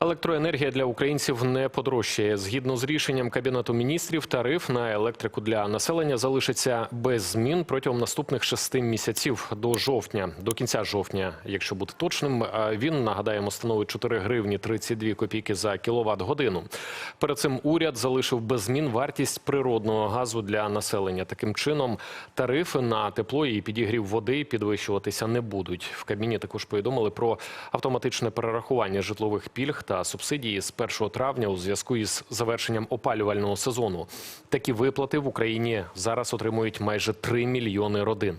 Електроенергія для українців не подорожчає. Згідно з рішенням Кабінету міністрів, тариф на електрику для населення залишиться без змін протягом наступних шести місяців до жовтня, до кінця жовтня, якщо бути точним. Він нагадаємо становить 4 гривні 32 копійки за кіловат годину. Перед цим уряд залишив без змін вартість природного газу для населення. Таким чином, тарифи на тепло і підігрів води підвищуватися не будуть. В Кабміні також повідомили про автоматичне перерахування житлових пільг та субсидії з 1 травня у зв'язку із завершенням опалювального сезону. Такі виплати в Україні зараз отримують майже 3 мільйони родин.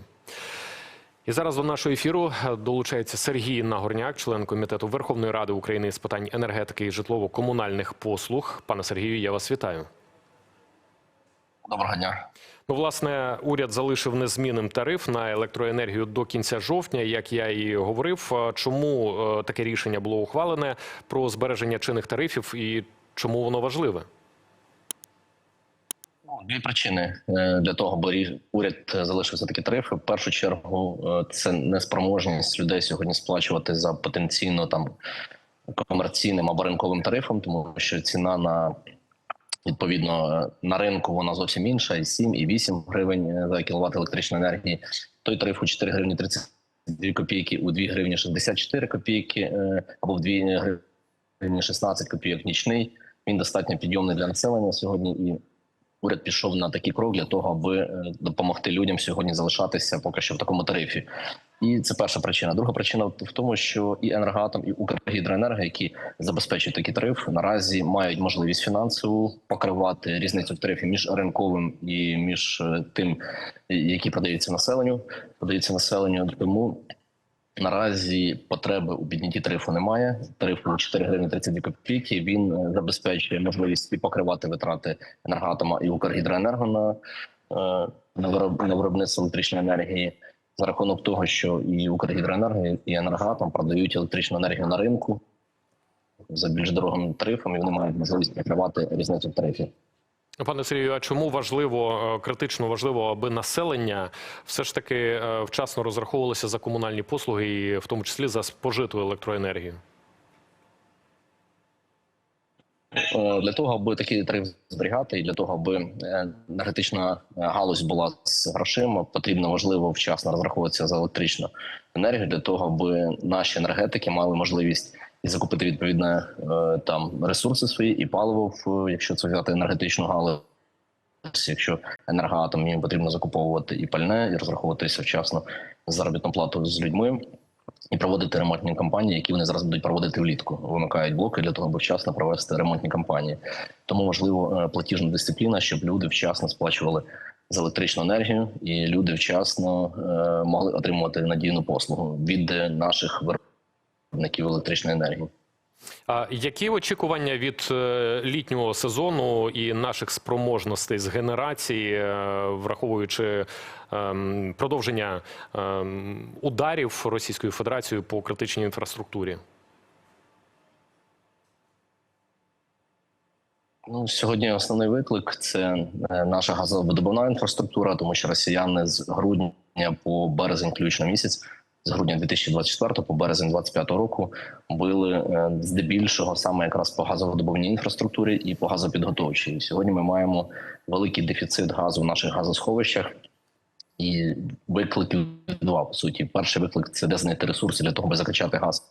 І зараз до нашого ефіру долучається Сергій Нагорняк, член комітету Верховної Ради України з питань енергетики і житлово-комунальних послуг. Пане Сергію, я вас вітаю. Доброго дня. Ну, власне, уряд залишив незмінним тариф на електроенергію до кінця жовтня. Як я і говорив, чому е, таке рішення було ухвалене про збереження чинних тарифів і чому воно важливе? Ну, Дві причини е, для того, рі- уряд залишився такі тарифи. В першу чергу, е, це неспроможність людей сьогодні сплачувати за потенційно там комерційним або ринковим тарифом, тому що ціна на відповідно е, на ринку вона зовсім інша, і 7, і 8 гривень е, за кіловат електричної енергії. Той тариф у 4 гривні 32 копійки, у 2 гривні 64 копійки, е, або в 2 гривні 16 копійок нічний. Він достатньо підйомний для населення сьогодні і уряд пішов на такий крок для того, аби допомогти людям сьогодні залишатися поки що в такому тарифі. І це перша причина. Друга причина в тому, що і енергоатом, і Укргідроенерго, які забезпечують такий тариф, наразі мають можливість фінансову покривати різницю в тарифі між ринковим і між е, тим, які продаються населенню, продаються населенню. Тому Наразі потреби у піднятті тарифу немає. Тариф у 4 гривні 32 копійки. Він е, забезпечує можливість і покривати витрати енергоатома і Укргідроенерго на, е, на виробництво електричної енергії за рахунок того, що і Укргідроенерго, і Енергатом продають електричну енергію на ринку за більш дорогим тарифом, і вони мають можливість покривати різницю в тарифі. Пане Сергію, а чому важливо е, критично важливо, аби населення все ж таки е, вчасно розраховувалося за комунальні послуги, і в тому числі за спожиту електроенергію? Для того, аби такий тариф зберігати, і для того, аби е, енергетична е, галузь була з грошима, потрібно важливо вчасно розраховуватися за електричну енергію, для того, аби наші енергетики мали можливість і закупити відповідне е, там ресурси свої і паливо, якщо це взяти енергетичну галузь. Якщо енергоатом їм потрібно закуповувати і пальне, і розраховуватися вчасно заробітну плату з людьми, і проводити ремонтні кампанії, які вони зараз будуть проводити влітку. Вимикають блоки для того, аби вчасно провести ремонтні кампанії. Тому важливо е, платіжна дисципліна, щоб люди вчасно сплачували за електричну енергію, і люди вчасно е, могли отримувати надійну послугу від наших виробників електричної енергії. А які очікування від е, літнього сезону і наших спроможностей з генерації, е, враховуючи ем, продовження ем, ударів Російською Федерацією по критичній інфраструктурі? Ну, сьогодні основний виклик це е, наша газовидобувна інфраструктура, тому що росіяни з грудня по березень, включно місяць, з грудня 2024 по березень 2025 року били е, здебільшого саме якраз по газовидобувній інфраструктурі і по газопідготовчій. Сьогодні ми маємо великий дефіцит газу в наших газосховищах. І викликів два по суті. Перший виклик це де знайти ресурси для того, аби закачати газ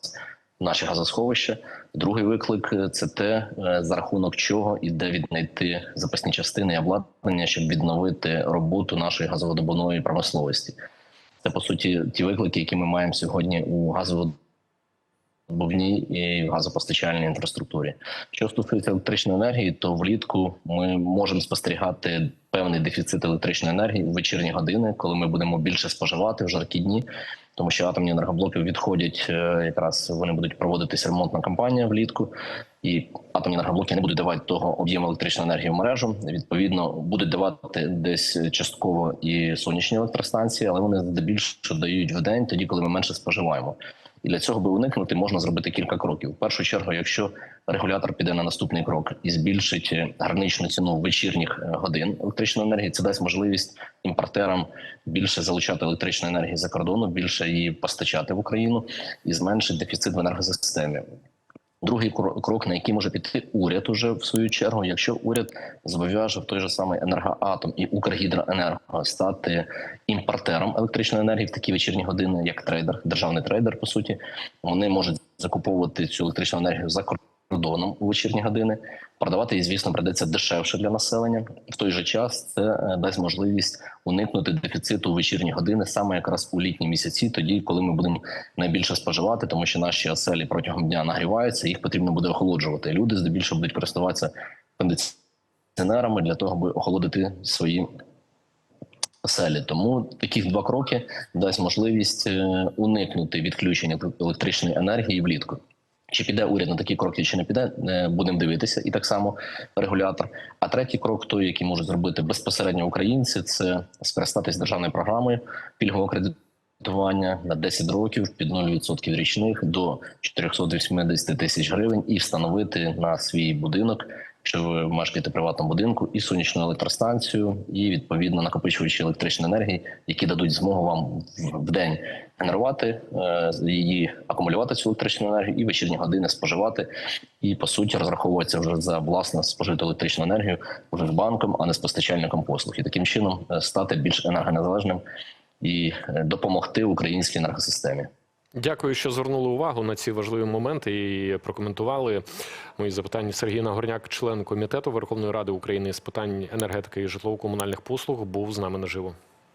в наші газосховища. Другий виклик це те, е, за рахунок чого і де віднайти запасні частини і обладнання, щоб відновити роботу нашої газовидобувної промисловості. Це по суті ті виклики, які ми маємо сьогодні у газовидобувній і газопостачальній інфраструктурі. Що стосується електричної енергії, то влітку ми можемо спостерігати певний дефіцит електричної енергії у вечірні години, коли ми будемо більше споживати в жаркі дні, тому що атомні енергоблоки відходять е, якраз вони будуть проводитись ремонтна кампанія влітку, і атомні енергоблоки не будуть давати того об'єму електричної енергії в мережу. Відповідно, будуть давати десь частково і сонячні електростанції, але вони здебільшого дають в день, тоді коли ми менше споживаємо. І для цього би уникнути можна зробити кілька кроків. В першу чергу, якщо регулятор піде на наступний крок і збільшить е, граничну ціну вечірніх е, годин електричної енергії, це дасть можливість імпортерам більше залучати електричної енергії за кордону, більше її постачати в Україну і зменшить дефіцит в енергосистемі. Другий кро- крок, на який може піти уряд уже в свою чергу, якщо уряд зобов'яже в той же самий енергоатом і Укргідроенерго стати імпортером електричної енергії в такі вечірні години, як трейдер, державний трейдер, по суті, вони можуть закуповувати цю електричну енергію за кордоном у вечірні години. Продавати її, звісно, придеться дешевше для населення. В той же час це е, дасть можливість уникнути дефіциту у вечірні години, саме якраз у літні місяці, тоді, коли ми будемо найбільше споживати, тому що наші оселі протягом дня нагріваються, їх потрібно буде охолоджувати. Люди здебільшого будуть користуватися кондиціонерами для того, аби охолодити свої оселі. Тому такі два кроки дасть можливість е, уникнути відключення електричної енергії влітку. Чи піде уряд на такі кроки, чи не піде, е, будемо дивитися, і так само регулятор. А третій крок, той, який можуть зробити безпосередньо українці, це скористатись державною програмою пільгового кредитування на 10 років під 0% річних до 480 тисяч гривень і встановити на свій будинок, якщо ви мешкаєте в приватному будинку, і сонячну електростанцію, і відповідно накопичувачі електричної енергії, які дадуть змогу вам в- день генерувати е, її, акумулювати цю електричну енергію і вечірні години споживати, і по суті розраховуватися вже за власне спожиту електричну енергію вже з банком, а не з постачальником послуг, і таким чином е, стати більш енергонезалежним і е, допомогти українській енергосистемі. Дякую, що звернули увагу на ці важливі моменти і прокоментували мої запитання. Сергій Нагорняк, член комітету Верховної Ради України з питань енергетики і житлово-комунальних послуг, був з нами наживо.